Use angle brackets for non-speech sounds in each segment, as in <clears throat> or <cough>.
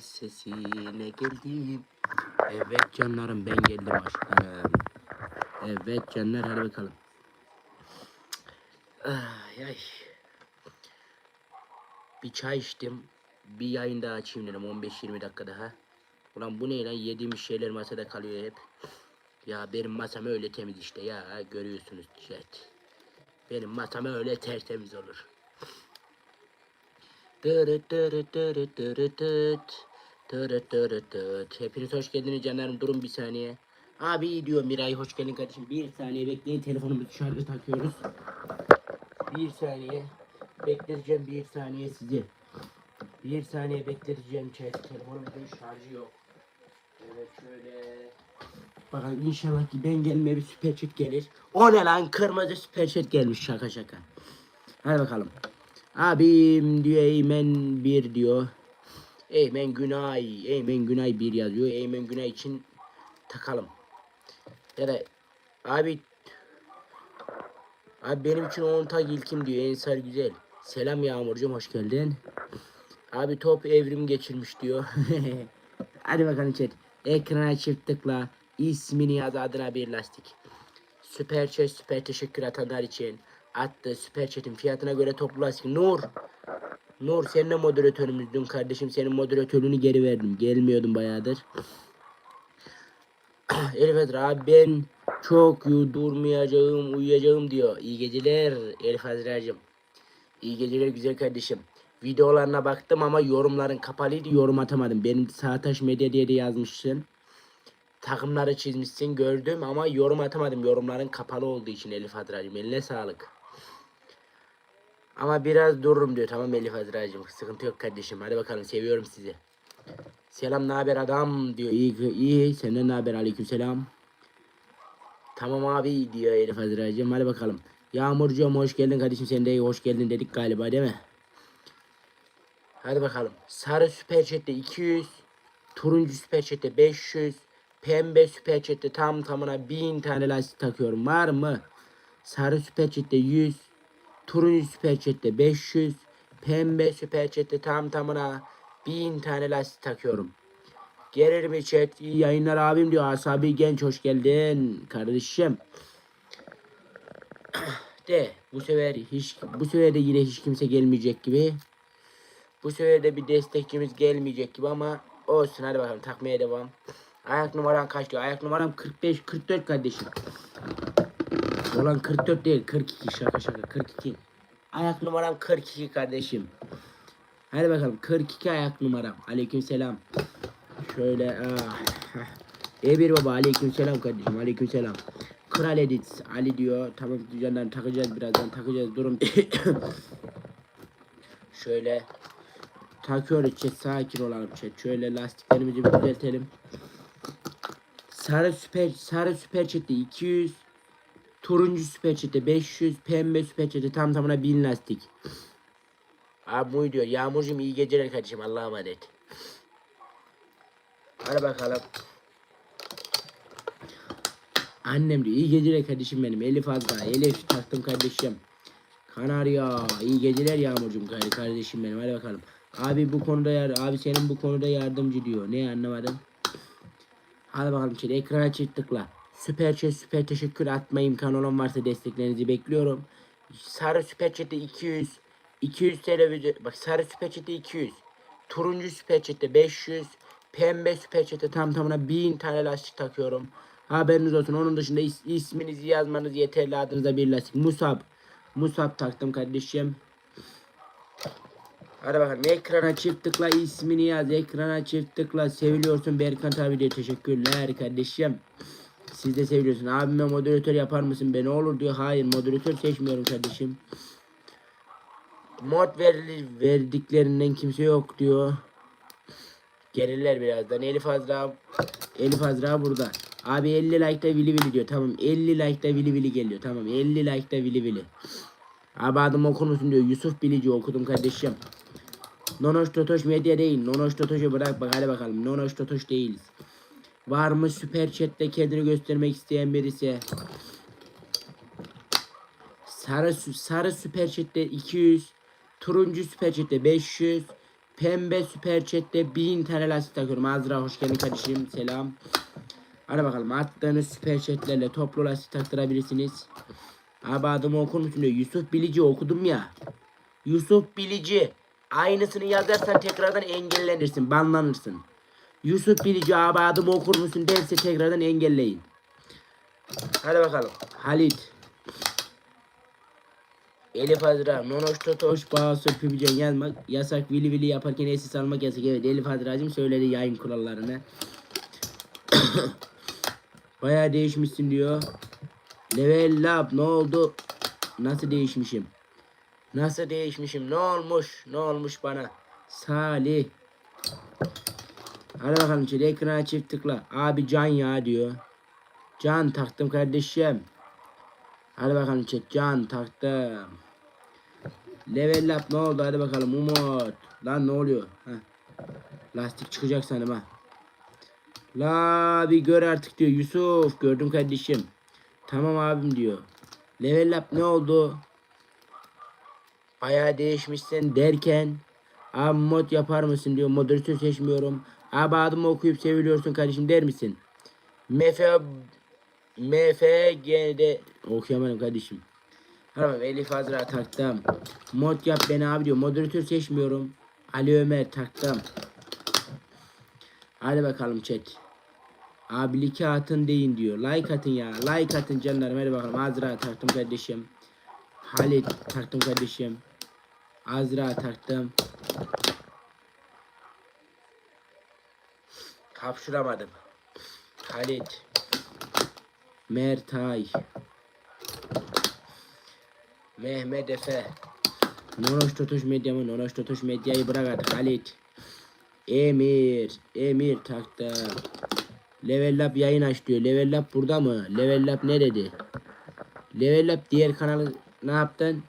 sesine geldim. Evet canlarım ben geldim aşklarım. Evet canlar hadi bakalım. Ay, ay. Bir çay içtim. Bir yayın daha açayım dedim 15-20 dakika daha. Ulan bu ne lan yediğim şeyler masada kalıyor hep. Ya benim masam öyle temiz işte ya görüyorsunuz chat. Benim masam öyle tertemiz olur. Dırıt dırıt dırıt dırıt dıt. Dırıt dırıt dıt. Hepiniz hoş geldiniz canlarım durun bir saniye. Abi diyor Miray hoş geldin kardeşim. Bir saniye bekleyin telefonumu şarjı takıyoruz. Bir saniye. Bekleteceğim bir saniye sizi. Bir saniye bekleteceğim chat. Telefonumuzun şarjı yok. Evet şöyle. Bakalım inşallah ki ben gelmeye bir süper chat gelir. O ne lan kırmızı süper chat gelmiş şaka şaka. Hadi bakalım. Abim diyor Eymen bir diyor. Eymen Günay. Eymen Günay bir yazıyor. Eymen Günay için takalım. Da abi Abi benim için 10 tag ilkim diyor. Ensar güzel. Selam Yağmurcuğum hoş geldin. Abi top evrim geçirmiş diyor. <laughs> Hadi bakalım chat. Ekrana çift tıkla. İsmini yaz adına bir lastik. Süper chat süper teşekkür atanlar için. Attı süper chat'in fiyatına göre toplu lastik. Nur. Nur seninle moderatörümüzdün kardeşim. Senin moderatörlüğünü geri verdim. Gelmiyordum bayağıdır. <clears throat> Elif abi ben çok durmayacağım, uyuyacağım diyor. İyi geceler Elif Azra'cığım. İyi geceler güzel kardeşim. Videolarına baktım ama yorumların kapalıydı. Yorum atamadım. Benim Sağtaş Medya diye de yazmışsın. Takımları çizmişsin gördüm ama yorum atamadım. Yorumların kapalı olduğu için Elif Azra'cığım. Eline sağlık. Ama biraz dururum diyor. Tamam Elif Azra'cığım. Sıkıntı yok kardeşim. Hadi bakalım seviyorum sizi. Selam ne haber adam diyor. İyi iyi senden ne haber aleyküm selam. Tamam abi diyor Elif Azra'cığım. Hadi bakalım. Yağmurcuğum hoş geldin kardeşim sen de hoş geldin dedik galiba değil mi? Hadi bakalım. Sarı süper chatte 200. Turuncu süper chatte 500. Pembe süper chatte tam tamına 1000 tane lastik takıyorum. Var mı? Sarı süper chatte 100. Turuncu süper chatte 500. Pembe süper chatte tam tamına 1000 tane lastik takıyorum. Gelir mi chat? İyi yayınlar abim diyor. Asabi genç hoş geldin kardeşim. <clears throat> De bu sefer hiç bu sefer de yine hiç kimse gelmeyecek gibi. Bu sefer de bir destekçimiz gelmeyecek gibi ama olsun hadi bakalım takmaya devam. Ayak numaran kaç diyor? Ayak numaram 45 44 kardeşim. Olan 44 değil 42 şaka şaka 42. Ayak numaram 42 kardeşim. Hadi bakalım 42 ayak numaram. Aleyküm selam. Şöyle ah. E1 baba aleyküm selam kardeşim aleyküm selam. Kral Edit Ali diyor. Tamam canlar takacağız birazdan takacağız durum. <coughs> Şöyle takıyoruz chat sakin olalım chat. Şöyle lastiklerimizi düzeltelim. Sarı süper sarı süper chatte 200 turuncu süper chatte 500 pembe süper chatte tam tamına 1000 lastik. Abi bu diyor. Yağmurcuğum iyi geceler kardeşim. Allah'a emanet. Hadi bakalım. Annem diyor. iyi geceler kardeşim benim. Elif Azra. Elif taktım kardeşim. Kanarya. iyi geceler Yağmurcuğum kar- kardeşim benim. Hadi bakalım. Abi bu konuda yar abi senin bu konuda yardımcı diyor. Ne anlamadım. Hadi bakalım şimdi ekrana çift. Süper chat süper teşekkür atma imkanı olan varsa desteklerinizi bekliyorum. Sarı süper chat'te 200 200 TL video- bak sarı süper chat'te 200 turuncu süper chat'te 500 pembe süper chat'te tam tamına 1000 tane lastik takıyorum. Haberiniz olsun. Onun dışında is- isminizi yazmanız yeterli adınıza bir lastik. Musab. Musab taktım kardeşim. Hadi bakalım ekrana çift tıkla ismini yaz. Ekrana çift tıkla. Seviliyorsun Berkan abi diye teşekkürler kardeşim. Siz de seviliyorsun. Abime moderatör yapar mısın be ne olur diyor. Hayır moderatör seçmiyorum kardeşim. Mod verili, verdiklerinden kimse yok diyor. Gelirler birazdan. Elif Azra Elif Azra burada. Abi 50 like'da vili vili diyor. Tamam 50 like'da vili vili geliyor. Tamam 50 like'da vili vili. Abi adım okur musun diyor. Yusuf Bilici okudum kardeşim. Nonoş Totoş medya değil. Nonoş Totoş'u bırak bak hadi bakalım. Nonoş Totoş değiliz. Var mı süper chatte kendini göstermek isteyen birisi? Sarı sarı süper chatte 200, turuncu süper chatte 500, Pembe süper chatte 1000 tane lastik takıyorum. Azra hoş geldin kardeşim. Selam. Hadi bakalım attığınız süper chatlerle toplu lastik taktırabilirsiniz. Abi adımı okur musun diyor. Yusuf Bilici okudum ya. Yusuf Bilici. Aynısını yazarsan tekrardan engellenirsin. Banlanırsın. Yusuf Bilici abi adımı okur musun derse tekrardan engelleyin. Hadi bakalım. Halit. Elif Azra, Nonoş Totoş, Bağsır, Pübücen yazmak yasak, vili vili yaparken esis almak yasak. Evet Elif Azra'cığım söyledi yayın kurallarını. <coughs> Bayağı değişmişsin diyor. Level up ne oldu? Nasıl değişmişim? Nasıl değişmişim? Ne olmuş? Ne olmuş bana? Salih. Hadi bakalım şöyle ekrana çift tıkla. Abi can ya diyor. Can taktım kardeşim. Hadi bakalım chat can taktım. Level up ne oldu hadi bakalım Umut. Lan ne oluyor? Heh. Lastik çıkacak sanırım ha. La bir gör artık diyor Yusuf gördüm kardeşim. Tamam abim diyor. Level up ne oldu? Bayağı değişmişsin derken abi mod yapar mısın diyor. Moderatör seçmiyorum. Abi adımı okuyup seviliyorsun kardeşim der misin? Mefe MFG'de okuyamadım kardeşim. Tamam Elif Azra taktım. Mod yap beni abi diyor. Moderatör seçmiyorum. Ali Ömer taktım. Hadi bakalım chat. Abi like atın deyin diyor. Like atın ya. Like atın canlarım. Hadi bakalım. Azra taktım kardeşim. Halit taktım kardeşim. Azra taktım. Hapşuramadım. Halit. Mertay. Mehmet Efe. Nonoş Totoş Medya mı? Nonoş Totoş Medya'yı bırak Halit. Emir. Emir taktı. Level Up yayın aç diyor. Level Up burada mı? Level Up ne dedi? Level Up diğer kanalı ne yaptın?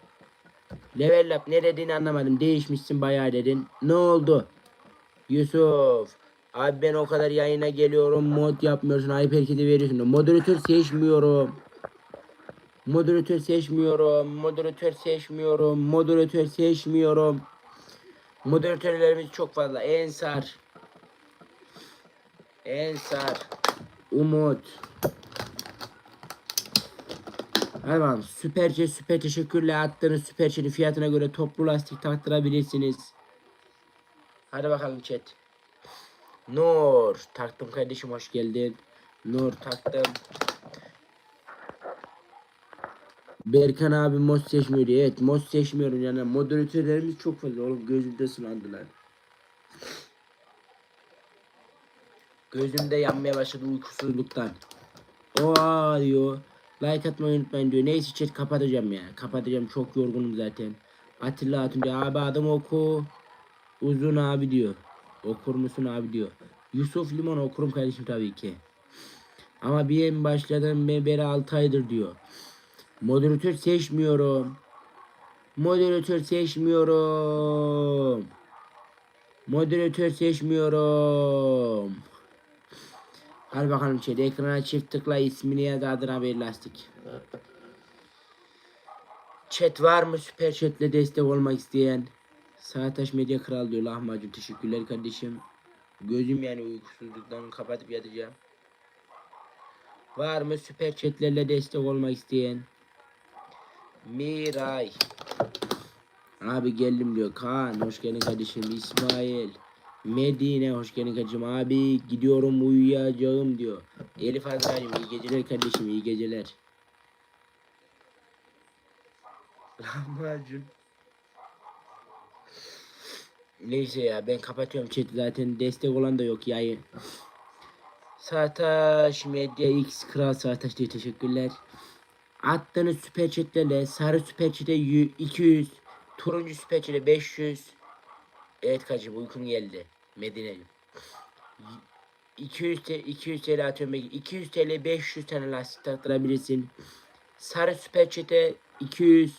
Level Up ne dediğini anlamadım. Değişmişsin bayağı dedin. Ne oldu? Yusuf. Abi ben o kadar yayına geliyorum. Mod yapmıyorsun. Ayıp hareketi veriyorsun. Moderatör seçmiyorum. Moderatör seçmiyorum. Moderatör seçmiyorum. Moderatör seçmiyorum. Moderatörlerimiz çok fazla. Ensar. Ensar. Umut. Bakalım. Süperce süper teşekkürle attığınız süper chat'in fiyatına göre toplu lastik taktırabilirsiniz. Hadi bakalım chat. Nur taktım kardeşim hoş geldin. Nur taktım. Berkan abi mod seçmiyor diyor. Evet mod seçmiyorum yani moderatörlerimiz çok fazla oğlum gözümde sulandılar. Gözümde yanmaya başladı uykusuzluktan. Oha diyor. Like atmayı unutmayın diyor. Neyse chat kapatacağım ya. Kapatacağım çok yorgunum zaten. Atilla Hatun diyor. Abi adım oku. Uzun abi diyor. Okur musun abi diyor. Yusuf Limon okurum kardeşim tabii ki. Ama bir en başladım ben beri 6 aydır diyor. Moderatör seçmiyorum. Moderatör seçmiyorum. Moderatör seçmiyorum. Hadi bakalım içeri ekrana çift tıkla ismini ya da adına ver lastik. <laughs> Chat var mı süper chatle destek olmak isteyen? Sağtaş Medya Kral diyor lahmacun teşekkürler kardeşim. Gözüm yani uykusuzluktan kapatıp yatacağım. Var mı süper chatlerle destek olmak isteyen? Miray. Abi geldim diyor. Kaan hoş geldin kardeşim. İsmail. Medine hoş geldin kardeşim. Abi gidiyorum uyuyacağım diyor. Elif Azra'cığım iyi geceler kardeşim iyi geceler. <laughs> Lahmacun. Neyse ya ben kapatıyorum chat zaten destek olan da yok yayın. Sataş Medya X Kral Sataş diye teşekkürler. Attığınız süper chatlerle sarı süper chat'e yü- 200, turuncu süper chat'e 500. Evet kaçım uykum geldi. Medine'cim. 200 TL, 200 TL atıyorum belki. 200 TL 500 tane lastik taktırabilirsin. Sarı süper chat'e 200.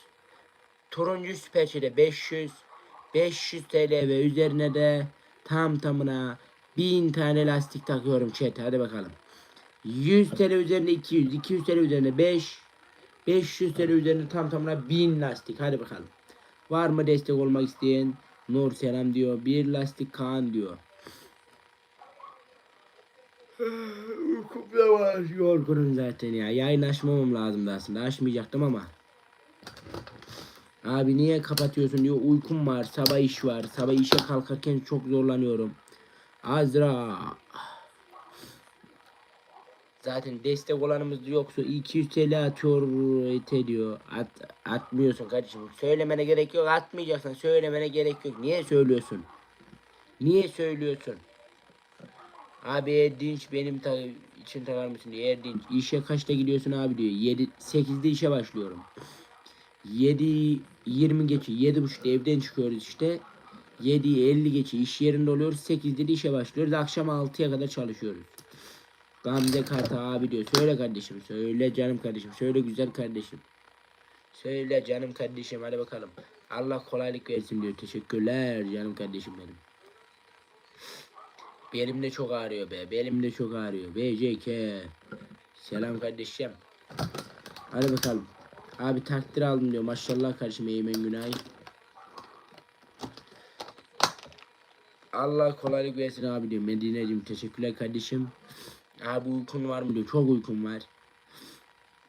Turuncu süper chat'e 500. 500 TL ve üzerine de tam tamına 1000 tane lastik takıyorum chat. Hadi bakalım. 100 TL üzerine 200, 200 TL üzerine 5, 500 TL üzerine tam tamına 1000 lastik. Hadi bakalım. Var mı destek olmak isteyen? Nur selam diyor. Bir lastik Kaan diyor. <sighs> Uykum da var. Yorgunum zaten ya. Yayın açmamam lazımdı aslında. Açmayacaktım ama. Abi niye kapatıyorsun diyor. Uykum var. Sabah iş var. Sabah işe kalkarken çok zorlanıyorum. Azra. Zaten destek olanımız yoksa 200 TL atıyor ete diyor. At, atmıyorsun kardeşim. Söylemene gerek yok. Atmayacaksan söylemene gerek yok. Niye söylüyorsun? Niye söylüyorsun? Abi Erdinç benim ta için takar mısın diyor. Erdinç işe kaçta gidiyorsun abi diyor. 7 8'de işe başlıyorum. 7 20 geçe 7.30'da evden çıkıyoruz işte. 7 50 geçe iş yerinde oluyoruz. 8'de de işe başlıyoruz. Akşam 6'ya kadar çalışıyoruz. Gamze Karta abi diyor. Söyle kardeşim. Söyle canım kardeşim. Söyle güzel kardeşim. Söyle canım kardeşim. Hadi bakalım. Allah kolaylık versin diyor. Teşekkürler canım kardeşim benim. Belim de çok ağrıyor be. Belim de çok ağrıyor. BCK. Selam kardeşim. Hadi bakalım. Abi takdir aldım diyor. Maşallah kardeşim Eymen Günay. Allah kolaylık versin abi diyor. Medine'cim teşekkürler kardeşim. Abi uykun var mı diyor. Çok uykum var.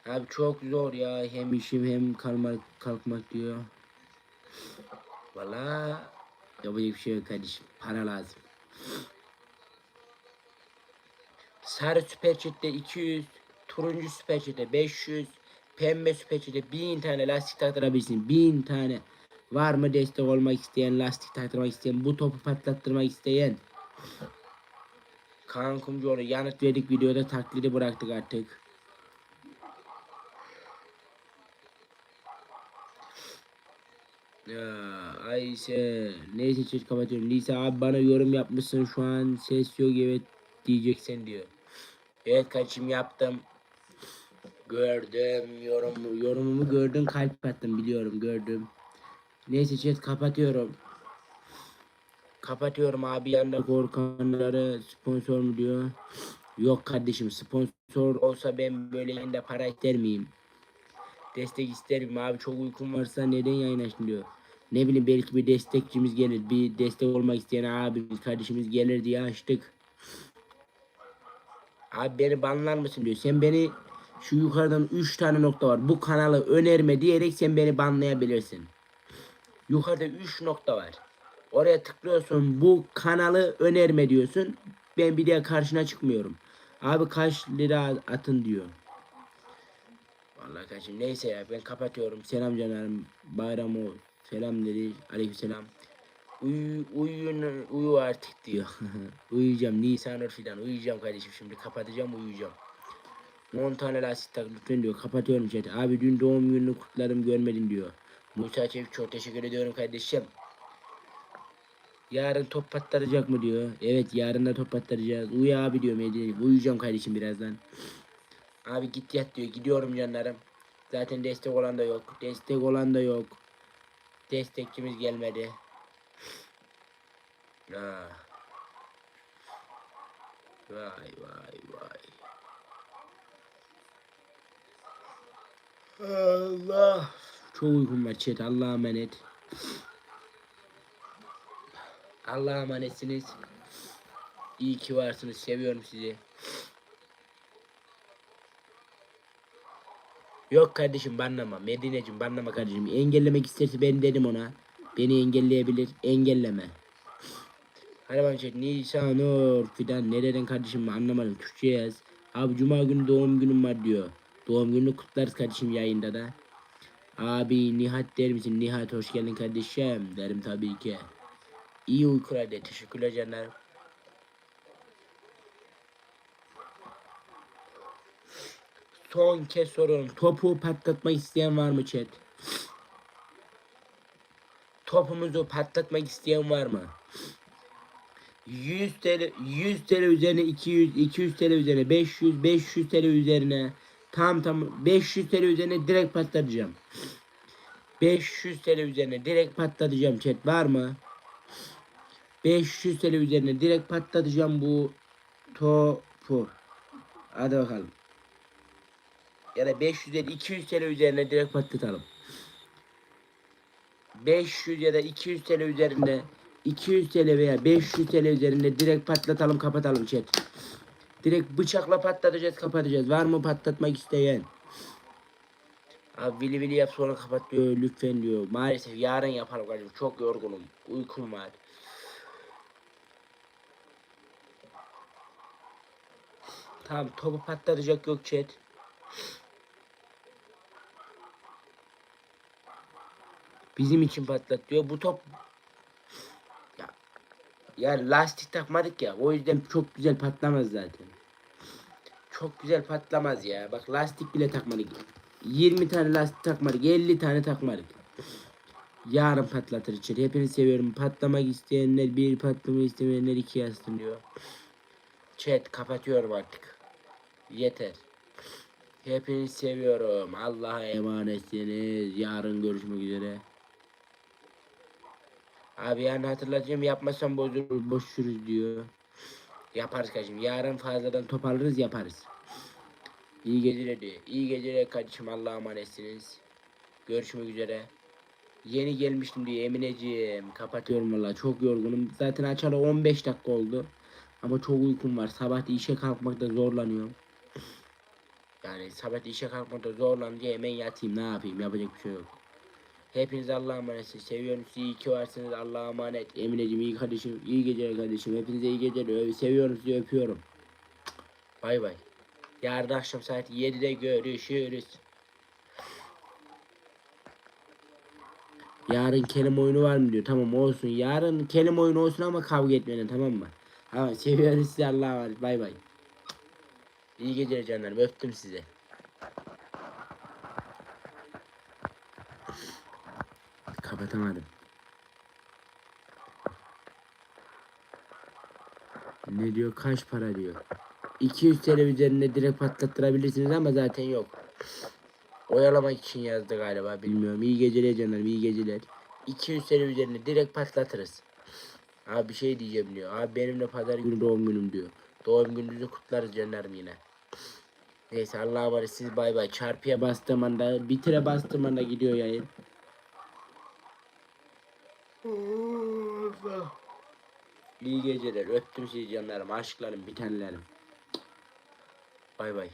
Abi çok zor ya. Hem işim hem kalmak, kalkmak diyor. Valla yapacak bir şey yok kardeşim. Para lazım. Sarı süper çete 200, turuncu süper çete 500, pembe çete 1000 tane lastik taktırabilirsin. 1000 tane. Var mı destek olmak isteyen, lastik taktırmak isteyen, bu topu patlattırmak isteyen? Kaan Kumcuoğlu yanıt verdik videoda taklidi bıraktık artık. Ya Ayşe neyse çift kapatıyorum. Lisa abi bana yorum yapmışsın şu an ses yok evet diyeceksin diyor. Evet kaçım yaptım. Gördüm yorum, yorumumu gördün kalp attım biliyorum gördüm. Neyse chat kapatıyorum. Kapatıyorum abi yanında korkanları sponsor mu diyor. Yok kardeşim sponsor olsa ben böyle yayında para ister miyim? Destek isterim abi çok uykum varsa neden yayın açtın diyor. Ne bileyim belki bir destekçimiz gelir. Bir destek olmak isteyen abimiz kardeşimiz gelir diye açtık. Abi beni banlar mısın diyor. Sen beni şu yukarıdan 3 tane nokta var. Bu kanalı önerme diyerek sen beni banlayabilirsin. Yukarıda 3 nokta var. Oraya tıklıyorsun bu kanalı önerme diyorsun. Ben bir daha karşına çıkmıyorum. Abi kaç lira atın diyor. Vallahi kaçım neyse ya ben kapatıyorum. Selam canlarım. Bayram o. Selam dedi. Aleykümselam. Uyu, uyuyun, uyu artık diyor. <laughs> uyuyacağım. Nisan filan uyuyacağım kardeşim şimdi kapatacağım uyuyacağım. 10 tane lastik tak lütfen diyor. Kapatıyorum chat. Abi dün doğum gününü kutladım görmedim diyor. Musa Çevik çok teşekkür ediyorum kardeşim. Yarın top patlatacak mı diyor. Evet yarın da top patlatacağız. Uyu abi diyor Medine. Uyuyacağım kardeşim birazdan. Abi git yat diyor. Gidiyorum canlarım. Zaten destek olan da yok. Destek olan da yok. Destekçimiz gelmedi. Ah. Vay vay vay. Allah. Çok uykum var chat. Allah'a emanet. Allah'a emanetsiniz. İyi ki varsınız. Seviyorum sizi. Yok kardeşim banlama. Medineciğim banlama kardeşim. Engellemek isterse ben dedim ona. Beni engelleyebilir. Engelleme. Bana şey Nisan Nur fidan nereden kardeşim anlamadım. Türkçe yaz. Abi cuma günü doğum günüm var diyor. Doğum gününü kutlarız kardeşim yayında da. Abi Nihat der misin? Nihat hoş geldin kardeşim. Derim tabii ki. İyi uykular de. Teşekkürler canlarım. Son kez soruyorum. Topu patlatmak isteyen var mı chat? Topumuzu patlatmak isteyen var mı? 100 TL 100 TL üzerine 200 200 TL üzerine 500 500 TL üzerine tam tam 500 TL üzerine direkt patlatacağım. 500 TL üzerine direkt patlatacağım chat var mı? 500 TL üzerine direkt patlatacağım bu topu. Hadi bakalım. Ya da 500 TL 200 TL üzerine direkt patlatalım. 500 ya da 200 TL üzerinde 200 TL veya 500 TL üzerinde direkt patlatalım kapatalım chat. Direkt bıçakla patlatacağız kapatacağız. Var mı patlatmak isteyen? Abi vili vili yap sonra kapat diyor lütfen diyor. Maalesef yarın yapalım kardeşim. Çok yorgunum. Uykum var. Tamam topu patlatacak yok chat. Bizim için patlat diyor. Bu top ya, ya lastik takmadık ya. O yüzden çok güzel patlamaz zaten. Çok güzel patlamaz ya. Bak lastik bile takmadık. 20 tane lastik takmadık. 50 tane takmadık. Yarın patlatır içeri. Hepinizi seviyorum. Patlamak isteyenler bir patlamayı istemeyenler iki yazsın diyor. Chat kapatıyorum artık. Yeter. Hepinizi seviyorum. Allah'a emanetsiniz. Yarın görüşmek üzere. Abi yarın hatırlatacağım yapmasam bozulur boşuruz diyor. Yaparız kardeşim. Yarın fazladan toparlarız yaparız. İyi geceler diyor. İyi geceler kardeşim. Allah'a emanetsiniz. Görüşmek üzere. Yeni gelmiştim diye Emineciğim. Kapatıyorum valla. Çok yorgunum. Zaten açalı 15 dakika oldu. Ama çok uykum var. Sabah işe kalkmakta zorlanıyorum. Yani sabah işe kalkmakta zorlanınca hemen yatayım. Ne yapayım? Yapacak bir şey yok. Hepiniz Allah'a emanetsiniz. Seviyorum sizi. İyi ki varsınız. Allah'a emanet. Emineciğim iyi kardeşim. İyi geceler kardeşim. Hepinize iyi geceler. Seviyorum sizi. Öpüyorum. Bay bay. Yarın akşam saat 7'de görüşürüz. Yarın kelim oyunu var mı diyor. Tamam olsun. Yarın kelim oyunu olsun ama kavga etmeyin tamam mı? Tamam seviyorum sizi Allah'a emanet. Bay bay. İyi geceler canlarım. Öptüm sizi. Kapatamadım. Ne diyor? Kaç para diyor. 200 TL üzerinde direkt patlattırabilirsiniz ama zaten yok. Oyalamak için yazdı galiba bilmiyorum. İyi geceler canlarım iyi geceler. 200 TL üzerinde direkt patlatırız. Abi bir şey diyeceğim diyor. Abi benim de pazar günü doğum günüm diyor. Doğum gününüzü kutlarız canlarım yine. Neyse Allah'a emanet siz bay bay. Çarpıya bastığım anda bitire bastığım anda gidiyor yayın. İyi geceler. Öptüm sizi canlarım. Aşklarım, bir tanelerim. Bay bay.